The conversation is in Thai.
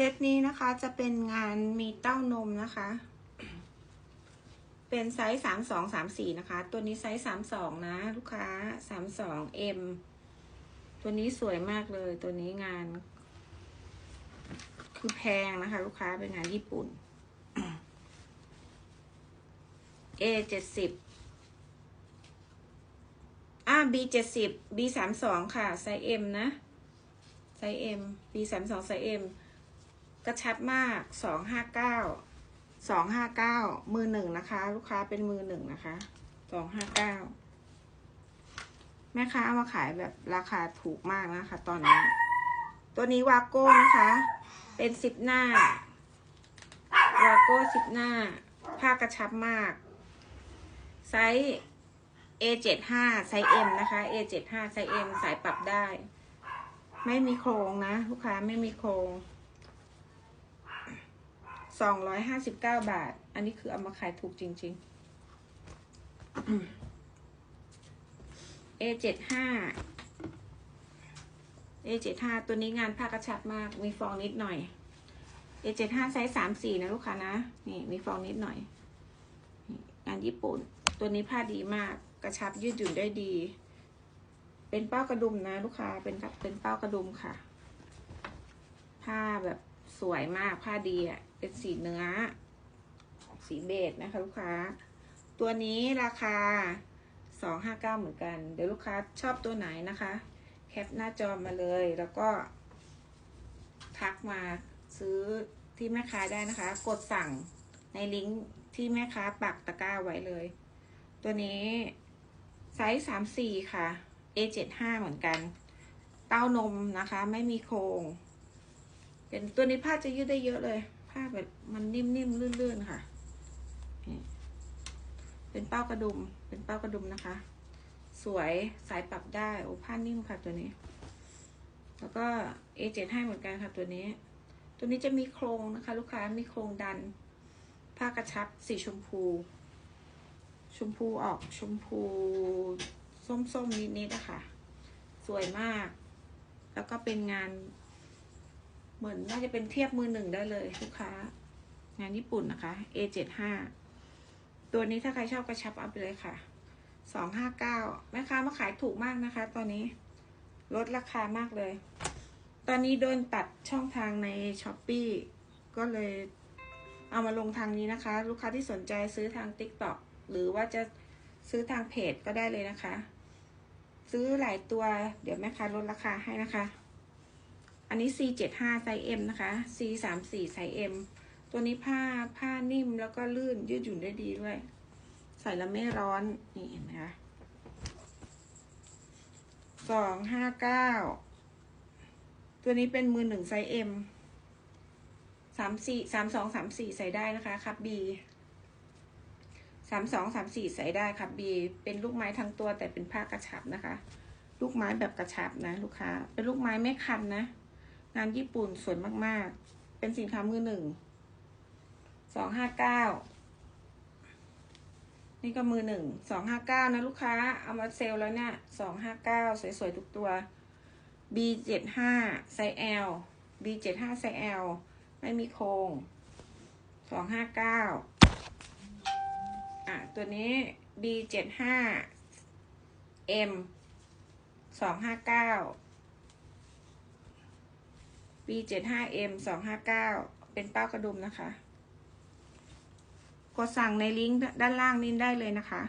เซตนี้นะคะจะเป็นงานมีเต้านมนะคะ เป็นไซส์สามสองสามสี่นะคะ ตัวนี้ไซส์สามสองนะ ลูกค้าสามสองเอ็มตัวนี้สวยมากเลย ตัวนี้งาน คือแพงนะคะ ลูกค้าเป็นงานญี่ปุ่น A เจ็ดสิบอ่า B เจ็ดสิบ B สามสองค่ะ ไซส์ M นะ ไซส์ M B สามสองไซส์ M กระชับมากสองห้าเก้าสองห้าเก้ามือหนึ่งนะคะ ลูกค้าเป็นมือหนึ่งนะคะสองห้าเก้าแม่ค้าเอามาขายแบบราคาถูกมากนะคะ ตอนนี้ ตัวนี้วาโก้นะคะ เป็นสิบหน้าวาโก้สิบหน้า ผ้ากระชับมาก ไซส์ A75 ไซส์ M นะคะ A75 ไซส์ M สายปรับได้ ไม่มีโครงนะ ลูกค้าไม่มีโครง สองร้อยห้าสิบเก้าบาท อันนี้คือเอามาขายถูกจริง ๆ A เจ็ดห้า A เจ็ดห้าตัวนี้งานผ้ากระชับมาก มีฟองนิดหน่อย A เจ็ดห้าไซส์สามสี่นะลูกค้านะ นี่มีฟองนิดหน่อย งานญี่ปุ่น ตัวนี้ผ้าดีมาก กระชับยืดหยุ่นได้ดี เป็นเป้ากระดุมนะลูกค้า เป็นเป็นเป้ากระดุมค่ะ ผ้าแบบสวยมากผ้าดีอะ เป็นสีเนื้อ สีเบจนะคะลูกค้า ตัวนี้ราคาสองห้าเก้าเหมือนกัน เดี๋ยวลูกค้าชอบตัวไหนนะคะ แคปหน้าจอมาเลยแล้วก็ ทักมาซื้อที่แม่ค้าได้นะคะ กดสั่งในลิงก์ที่แม่ค้าปักตะกร้าไว้เลย ตัวนี้ไซส์สามสี่ค่ะ A เจ็ดห้าเหมือนกัน เต้านมนะคะ ไม่มีโครงเป็นตัวนี้ผ้าจะยืดได้เยอะเลย ผ้าแบบมันนิ่มๆลื่นๆค่ะ เป็นเป้ากระดุม เป็นเป้ากระดุมนะคะ สวยสายปรับได้ โอ้ผ้านิ่มค่ะตัวนี้ แล้วก็ A7 ให้เหมือนกันค่ะตัวนี้ ตัวนี้จะมีโครงนะคะ ลูกค้ามีโครงดัน ผ้ากระชับสีชมพู ชมพูออกชมพูส้มๆนิดๆนะคะ สวยมาก แล้วก็เป็นงาน เหมือนน่าจะเป็นเทียบมือหนึ่งได้เลยลูกค้า งานญี่ปุ่นนะคะ A75 ตัวนี้ถ้าใครชอบกระชับเอาไปเลยค่ะ 259แม่ค้ามาขายถูกมากนะคะ ตอนนี้ลดราคามากเลย ตอนนี้โดนตัดช่องทางในช้อปปีก็เลยเอามาลงทางนี้นะคะ ลูกค้าที่สนใจซื้อทาง TikTok หรือว่าจะซื้อทางเพจก็ได้เลยนะคะ ซื้อหลายตัว เดี๋ยวแม่ค้าลดราคาให้นะคะ อันนี้ C75 ไซส์ M นะคะ C34 ไซส์ M ตัวนี้ผ้าผ้านิ่มแล้วก็ลื่นยืดหยุ่นได้ดีด้วย ใส่แล้วไม่ร้อนนี่เห็นไหมคะสองห้าเก้าตัวนี้เป็นมือหนึ่งไซส์ M สามสี่สามสองสามสี่ใส่ได้นะคะครับ B สามสองสามสี่ใส่ได้ครับ B เป็นลูกไม้ทั้งตัวแต่เป็นผ้ากระชับนะคะ ลูกไม้แบบกระชับนะ ลูกค้า เป็นลูกไม้ไม่คันนะ งานญี่ปุ่นสวยมาก ๆ เป็นสินค้ามือหนึ่ง สองห้าเก้า นี่ก็มือหนึ่ง สองห้าเก้านะลูกค้า เอามาเซลแล้วเนี่ย สองห้าเก้าสวย ๆ ทุกตัว B เจ็ดห้าไซส์ L B เจ็ดห้าไซส์ L ไม่มีโครงสองห้าเก้าอะ ตัวนี้ B เจ็ดห้า M สองห้าเก้า B เจ็ดห้า M สองห้าเก้าเป็นเป้ากระดุมนะคะ กดสั่งในลิงก์ด้านล่างนี้ได้เลยนะคะ